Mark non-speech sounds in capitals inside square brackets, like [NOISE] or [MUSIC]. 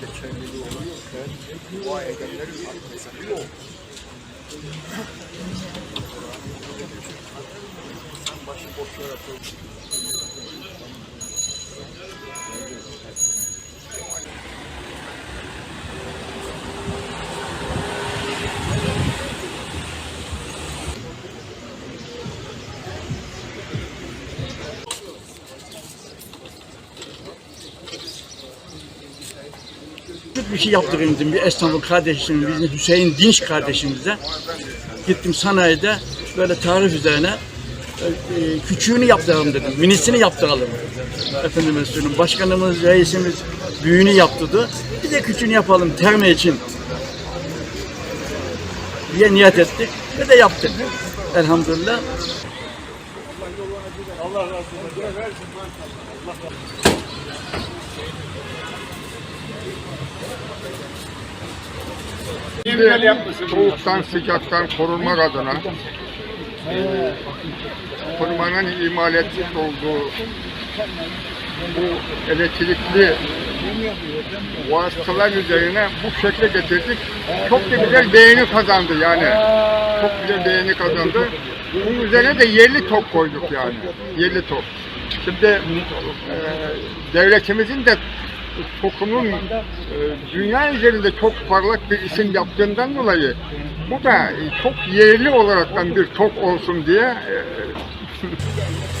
geçerliliği oluyorken dua edenlerin arkasında yok. Başı boş yaratılmış. Küçük bir şey yaptırayım dedim bir esnafın kardeşim, bizim Hüseyin Dinç kardeşimize. Gittim sanayide böyle tarif üzerine e, küçüğünü yaptıralım dedim, minisini yaptıralım. Efendime söyleyeyim, başkanımız, reisimiz büyüğünü yaptırdı. Bir de küçüğünü yapalım terme için diye niyet ettik ve de yaptık. Elhamdülillah. Şimdi soğuktan sıcaktan korunmak adına firmanın imal etmiş olduğu bu elektrikli vasıtalar üzerine bu şekle getirdik. Çok da güzel beğeni kazandı yani. Çok güzel beğeni kazandı. Bunun üzerine de yerli top koyduk yani. Yerli top. Şimdi e, devletimizin de tokumun e, dünya üzerinde çok parlak bir isim yaptığından dolayı bu da e, çok yerli olaraktan bir top olsun diye e, [LAUGHS]